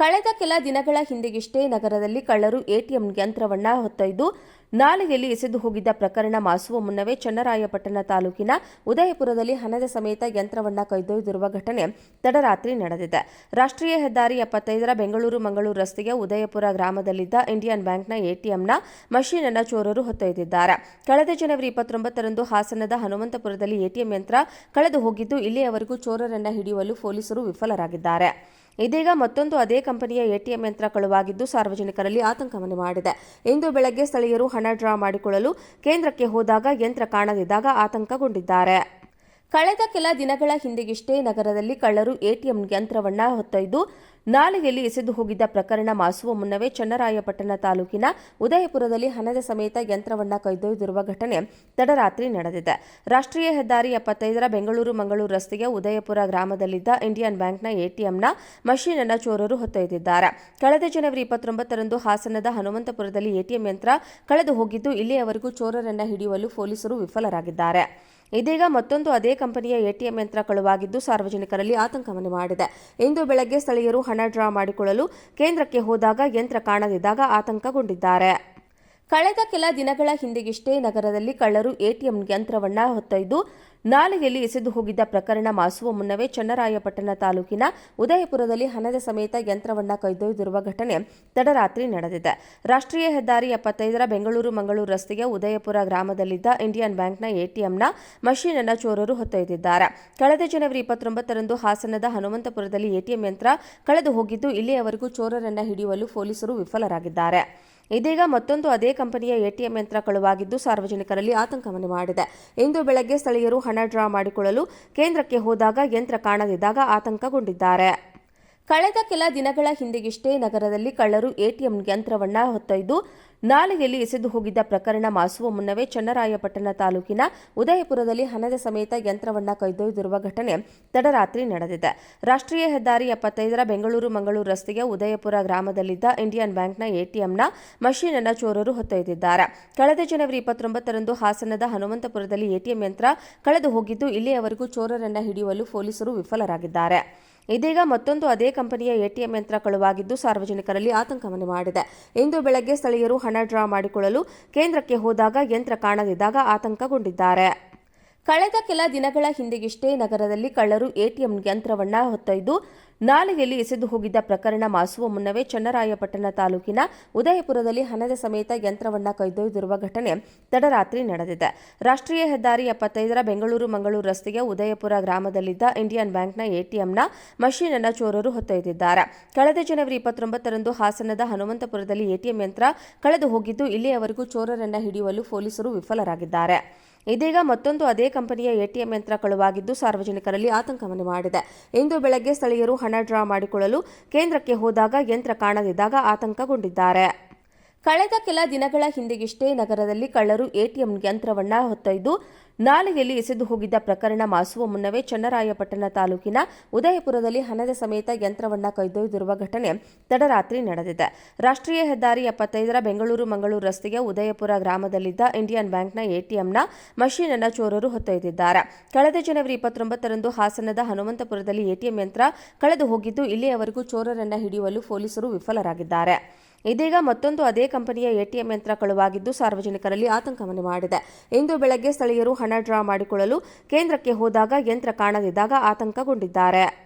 ಕಳೆದ ಕೆಲ ದಿನಗಳ ಹಿಂದೆಗಿಷ್ಟೇ ನಗರದಲ್ಲಿ ಕಳ್ಳರು ಎಟಿಎಂ ಯಂತ್ರವನ್ನ ಹೊತ್ತೊಯ್ದು ನಾಲೆಯಲ್ಲಿ ಎಸೆದು ಹೋಗಿದ್ದ ಪ್ರಕರಣ ಮಾಸುವ ಮುನ್ನವೇ ಚನ್ನರಾಯಪಟ್ಟಣ ತಾಲೂಕಿನ ಉದಯಪುರದಲ್ಲಿ ಹಣದ ಸಮೇತ ಯಂತ್ರವನ್ನ ಕೈದೊಯ್ದಿರುವ ಘಟನೆ ತಡರಾತ್ರಿ ನಡೆದಿದೆ. ರಾಷ್ಟ್ರೀಯ ಹೆದ್ದಾರಿ ಎಪ್ಪತ್ತೈದರ ಬೆಂಗಳೂರು ಮಂಗಳೂರು ರಸ್ತೆಯ ಉದಯಪುರ ಗ್ರಾಮದಲ್ಲಿದ್ದ ಇಂಡಿಯನ್ ಬ್ಯಾಂಕ್ನ ಎಟಿಎಂನ ಮಷೀನ್ ಅನ್ನು ಚೋರರು ಹೊತ್ತೊಯ್ದಿದ್ದಾರೆ. ಕಳೆದ ಜನವರಿ ಇಪ್ಪತ್ತೊಂಬತ್ತರಂದು ಹಾಸನದ ಹನುಮಂತಪುರದಲ್ಲಿ ಎಟಿಎಂ ಯಂತ್ರ ಕಳೆದು ಹೋಗಿದ್ದು, ಇಲ್ಲಿಯವರೆಗೂ ಚೋರರನ್ನ ಹಿಡಿಯುವಲ್ಲಿ ಪೊಲೀಸರು ವಿಫಲರಾಗಿದ್ದಾರೆ. ಇದೀಗ ಮತ್ತೊಂದು ಅದೇ ಕಂಪನಿಯ ಎಟಿಎಂ ಯಂತ್ರ ಕಳುವಾಗಿದ್ದು ಸಾರ್ವಜನಿಕರಲ್ಲಿ ಆತಂಕವನ್ನು ಮಾಡಿದೆ. ಇಂದು ಬೆಳಗ್ಗೆ ಸ್ಥಳೀಯರು ಹಣ ಡ್ರಾ ಮಾಡಿಕೊಳ್ಳಲು ಕೇಂದ್ರಕ್ಕೆ ಹೋದಾಗ ಯಂತ್ರ ಕಾಣದಿದ್ದಾಗ ಆತಂಕಗೊಂಡಿದ್ದಾರೆ. ಕಳೆದ ಕೆಲ ದಿನಗಳ ಹಿಂದೆಗಿಷ್ಟೇ ನಗರದಲ್ಲಿ ಕಳ್ಳರು ಎಟಿಎಂ ಯಂತ್ರವನ್ನ ಹೊತ್ತೊಯ್ದು ನಾಲೆಯಲ್ಲಿ ಎಸೆದು ಹೋಗಿದ್ದ ಪ್ರಕರಣ ಮಾಸುವ ಮುನ್ನವೇ ಚನ್ನರಾಯಪಟ್ಟಣ ತಾಲೂಕಿನ ಉದಯಪುರದಲ್ಲಿ ಹಣದ ಸಮೇತ ಯಂತ್ರವನ್ನ ಕೈದೊಯ್ದಿರುವ ಘಟನೆ ತಡರಾತ್ರಿ ನಡೆದಿದೆ. ರಾಷ್ಟ್ರೀಯ ಹೆದ್ದಾರಿ ಎಪ್ಪತ್ತೈದರ ಬೆಂಗಳೂರು ಮಂಗಳೂರು ರಸ್ತೆಯ ಉದಯಪುರ ಗ್ರಾಮದಲ್ಲಿದ್ದ ಇಂಡಿಯನ್ ಬ್ಯಾಂಕ್ನ ಎಟಿಎಂನ ಮಷೀನ್ ಅನ್ನು ಚೋರರು ಹೊತ್ತೊಯ್ದಿದ್ದಾರೆ. ಕಳೆದ ಜನವರಿ ಇಪ್ಪತ್ತೊಂಬತ್ತರಂದು ಹಾಸನದ ಹನುಮಂತಪುರದಲ್ಲಿ ಎಟಿಎಂ ಯಂತ್ರ ಕಳೆದು ಹೋಗಿದ್ದು, ಇಲ್ಲಿಯವರೆಗೂ ಚೋರರನ್ನ ಹಿಡಿಯುವಲ್ಲಿ ಪೊಲೀಸರು ವಿಫಲರಾಗಿದ್ದಾರೆ. ಇದೀಗ ಮತ್ತೊಂದು ಅದೇ ಕಂಪನಿಯ ಎಟಿಎಂ ಯಂತ್ರ ಕಳುವಾಗಿದ್ದು ಸಾರ್ವಜನಿಕರಲ್ಲಿ ಆತಂಕವನ್ನು ಮಾಡಿದೆ. ಇಂದು ಬೆಳಗ್ಗೆ ಸ್ಥಳೀಯರು ಹಣ ಡ್ರಾ ಮಾಡಿಕೊಳ್ಳಲು ಕೇಂದ್ರಕ್ಕೆ ಹೋದಾಗ ಯಂತ್ರ ಕಾಣದಿದ್ದಾಗ ಆತಂಕಗೊಂಡಿದ್ದಾರೆ. ಕಳೆದ ಕೆಲ ದಿನಗಳ ಹಿಂದಿಗಿಷ್ಟೇ ನಗರದಲ್ಲಿ ಕಳ್ಳರು ಎಟಿಎಂ ಯಂತ್ರವನ್ನ ಹೊತ್ತೊಯ್ದು ನಾಲೆಯಲ್ಲಿ ಎಸೆದು ಹೋಗಿದ್ದ ಪ್ರಕರಣ ಮಾಸುವ ಮುನ್ನವೇ ಚನ್ನರಾಯಪಟ್ಟಣ ತಾಲೂಕಿನ ಉದಯಪುರದಲ್ಲಿ ಹಣದ ಸಮೇತ ಯಂತ್ರವನ್ನ ಕೈದೊಯ್ದಿರುವ ಘಟನೆ ತಡರಾತ್ರಿ ನಡೆದಿದೆ. ರಾಷ್ಟ್ರೀಯ ಹೆದ್ದಾರಿ ಎಪ್ಪತ್ತೈದರ ಬೆಂಗಳೂರು ಮಂಗಳೂರು ರಸ್ತೆಯ ಉದಯಪುರ ಗ್ರಾಮದಲ್ಲಿದ್ದ ಇಂಡಿಯನ್ ಬ್ಯಾಂಕ್ನ ಎಟಿಎಂನ ಮಷೀನ್ ಅನ್ನು ಚೋರರು ಹೊತ್ತೊಯ್ದಿದ್ದಾರೆ. ಕಳೆದ ಜನವರಿ ಇಪ್ಪತ್ತೊಂಬತ್ತರಂದು ಹಾಸನದ ಹನುಮಂತಪುರದಲ್ಲಿ ಎಟಿಎಂ ಯಂತ್ರ ಕಳೆದು ಹೋಗಿದ್ದು, ಇಲ್ಲಿಯವರೆಗೂ ಚೋರರನ್ನ ಹಿಡಿಯುವಲು ಪೊಲೀಸರು ವಿಫಲರಾಗಿದ್ದಾರೆ. ಇದೀಗ ಮತ್ತೊಂದು ಅದೇ ಕಂಪನಿಯ ಎಟಿಎಂ ಯಂತ್ರ ಕಳುವಾಗಿದ್ದು, ಸಾರ್ವಜನಿಕರಲ್ಲಿ ಆತಂಕವನ್ನು ಮಾಡಿದೆ. ಇಂದು ಬೆಳಗ್ಗೆ ಸ್ಥಳೀಯರು ಹಣ ಡ್ರಾ ಮಾಡಿಕೊಳ್ಳಲು ಕೇಂದ್ರಕ್ಕೆ ಹೋದಾಗ ಯಂತ್ರ ಕಾಣದಿದ್ದಾಗ ಆತಂಕಗೊಂಡಿದ್ದಾರೆ. ಕಳೆದ ಕೆಲ ದಿನಗಳ ಹಿಂದೆಗಿಷ್ಟೇ ನಗರದಲ್ಲಿ ಕಳ್ಳರು ಎಟಿಎಂ ಯಂತ್ರವನ್ನ ಹೊತ್ತೊಯ್ದು ನಾಲೆಯಲ್ಲಿ ಎಸೆದು ಹೋಗಿದ್ದ ಪ್ರಕರಣ ಮಾಸುವ ಮುನ್ನವೇ ಚನ್ನರಾಯಪಟ್ಟಣ ತಾಲೂಕಿನ ಉದಯಪುರದಲ್ಲಿ ಹಣದ ಸಮೇತ ಯಂತ್ರವನ್ನ ಕೈದೊಯ್ದಿರುವ ಘಟನೆ ತಡರಾತ್ರಿ ನಡೆದಿದೆ. ರಾಷ್ಟ್ರೀಯ ಹೆದ್ದಾರಿ ಎಪ್ಪತ್ತೈದರ ಬೆಂಗಳೂರು ಮಂಗಳೂರು ರಸ್ತೆಯ ಉದಯಪುರ ಗ್ರಾಮದಲ್ಲಿದ್ದ ಇಂಡಿಯನ್ ಬ್ಯಾಂಕ್ನ ಎಟಿಎಂನ ಮಷೀನ್ ಅನ್ನು ಚೋರರು ಹೊತ್ತೊಯ್ದಿದ್ದಾರೆ. ಕಳೆದ ಜನವರಿ ಇಪ್ಪತ್ತೊಂಬತ್ತರಂದು ಹಾಸನದ ಹನುಮಂತಪುರದಲ್ಲಿ ಎಟಿಎಂ ಯಂತ್ರ ಕಳೆದು ಹೋಗಿದ್ದು, ಇಲ್ಲಿಯವರೆಗೂ ಚೋರರನ್ನ ಹಿಡಿಯುವಲು ಪೊಲೀಸರು ವಿಫಲರಾಗಿದ್ದಾರೆ. ಇದೀಗ ಮತ್ತೊಂದು ಅದೇ ಕಂಪನಿಯ ಎಟಿಎಂ ಯಂತ್ರ ಕಳುವಾಗಿದ್ದು ಸಾರ್ವಜನಿಕರಲ್ಲಿ ಆತಂಕವನ್ನು ಮಾಡಿದೆ. ಇಂದು ಬೆಳಗ್ಗೆ ಸ್ಥಳೀಯರು ಹಣ ಡ್ರಾ ಮಾಡಿಕೊಳ್ಳಲು ಕೇಂದ್ರಕ್ಕೆ ಹೋದಾಗ ಯಂತ್ರ ಕಾಣದಿದ್ದಾಗ ಆತಂಕಗೊಂಡಿದ್ದಾರೆ. ಕಳೆದ ಕೆಲ ದಿನಗಳ ಹಿಂದೆಗಿಷ್ಟೇ ನಗರದಲ್ಲಿ ಕಳ್ಳರು ಎಟಿಎಂ ಯಂತ್ರವನ್ನ ಹೊತ್ತೊಯ್ದು ನಾಲೆಯಲ್ಲಿ ಎಸೆದು ಹೋಗಿದ್ದ ಪ್ರಕರಣ ಮಾಸುವ ಮುನ್ನವೇ ಚನ್ನರಾಯಪಟ್ಟಣ ತಾಲೂಕಿನ ಉದಯಪುರದಲ್ಲಿ ಹಣದ ಸಮೇತ ಯಂತ್ರವನ್ನ ಕೈದೊಯ್ದಿರುವ ಘಟನೆ ತಡರಾತ್ರಿ ನಡೆದಿದೆ. ರಾಷ್ಟ್ರೀಯ ಹೆದ್ದಾರಿ ಎಪ್ಪತ್ತೈದರ ಬೆಂಗಳೂರು ಮಂಗಳೂರು ರಸ್ತೆಯ ಉದಯಪುರ ಗ್ರಾಮದಲ್ಲಿದ್ದ ಇಂಡಿಯನ್ ಬ್ಯಾಂಕ್ನ ಎಟಿಎಂನ ಮಷೀನ್ ಅನ್ನು ಚೋರರು ಹೊತ್ತೊಯ್ದಿದ್ದಾರೆ. ಕಳೆದ ಜನವರಿ ಇಪ್ಪತ್ತೊಂಬತ್ತರಂದು ಹಾಸನದ ಹನುಮಂತಪುರದಲ್ಲಿ ಎಟಿಎಂ ಯಂತ್ರ ಕಳೆದು ಹೋಗಿದ್ದು, ಇಲ್ಲಿಯವರೆಗೂ ಚೋರರನ್ನ ಹಿಡಿಯುವಲ್ಲಿ ಪೊಲೀಸರು ವಿಫಲರಾಗಿದ್ದಾರೆ. ಇದೀಗ ಮತ್ತೊಂದು ಅದೇ ಕಂಪನಿಯ ಎಟಿಎಂ ಯಂತ್ರ ಕಳುವಾಗಿದ್ದು ಸಾರ್ವಜನಿಕರಲ್ಲಿ ಆತಂಕವನ್ನು ಮಾಡಿದೆ. ಇಂದು ಬೆಳಗ್ಗೆ ಸ್ಥಳೀಯರು ಹಣ ಡ್ರಾ ಮಾಡಿಕೊಳ್ಳಲು ಕೇಂದ್ರಕ್ಕೆ ಹೋದಾಗ ಯಂತ್ರ ಕಾಣದಿದ್ದಾಗ ಆತಂಕಗೊಂಡಿದ್ದಾರೆ. ಕಳೆದ ಕೆಲ ದಿನಗಳ ಹಿಂದೆಗಿಷ್ಟೇ ನಗರದಲ್ಲಿ ಕಳ್ಳರು ಎಟಿಎಂ ಯಂತ್ರವನ್ನ ಹೊತ್ತೊಯ್ದು ನಾಲೆಯಲ್ಲಿ ಎಸೆದು ಹೋಗಿದ್ದ ಪ್ರಕರಣ ಮಾಸುವ ಮುನ್ನವೇ ಚನ್ನರಾಯಪಟ್ಟಣ ತಾಲೂಕಿನ ಉದಯಪುರದಲ್ಲಿ ಹಣದ ಸಮೇತ ಯಂತ್ರವನ್ನ ಕೈದೊಯ್ದಿರುವ ಘಟನೆ ತಡರಾತ್ರಿ ನಡೆದಿದೆ. ರಾಷ್ಟ್ರೀಯ ಹೆದ್ದಾರಿ ಎಪ್ಪತ್ತೈದರ ಬೆಂಗಳೂರು ಮಂಗಳೂರು ರಸ್ತೆಯ ಉದಯಪುರ ಗ್ರಾಮದಲ್ಲಿದ್ದ ಇಂಡಿಯನ್ ಬ್ಯಾಂಕ್ನ ಎಟಿಎಂನ ಮಷೀನ್ ಅನ್ನು ಚೋರರು ಹೊತ್ತೊಯ್ದಿದ್ದಾರೆ. ಕಳೆದ ಜನವರಿ ಇಪ್ಪತ್ತೊಂಬತ್ತರಂದು ಹಾಸನದ ಹನುಮಂತಪುರದಲ್ಲಿ ಎಟಿಎಂ ಯಂತ್ರ ಕಳೆದು ಹೋಗಿದ್ದು, ಇಲ್ಲಿಯವರೆಗೂ ಚೋರರನ್ನ ಹಿಡಿಯುವಲು ಪೊಲೀಸರು ವಿಫಲರಾಗಿದ್ದಾರೆ. ಇದೀಗ ಮತ್ತೊಂದು ಅದೇ ಕಂಪನಿಯ ಎಟಿಎಂ ಯಂತ್ರ ಕಳುವಾಗಿದ್ದು ಸಾರ್ವಜನಿಕರಲ್ಲಿ ಆತಂಕವನ್ನು ಮಾಡಿದೆ. ಇಂದು ಬೆಳಗ್ಗೆ ಸ್ಥಳೀಯರು ಹಣ ಡ್ರಾ ಮಾಡಿಕೊಳ್ಳಲು ಕೇಂದ್ರಕ್ಕೆ ಹೋದಾಗ ಯಂತ್ರ ಕಾಣದಿದ್ದಾಗ ಆತಂಕಗೊಂಡಿದ್ದಾರೆ.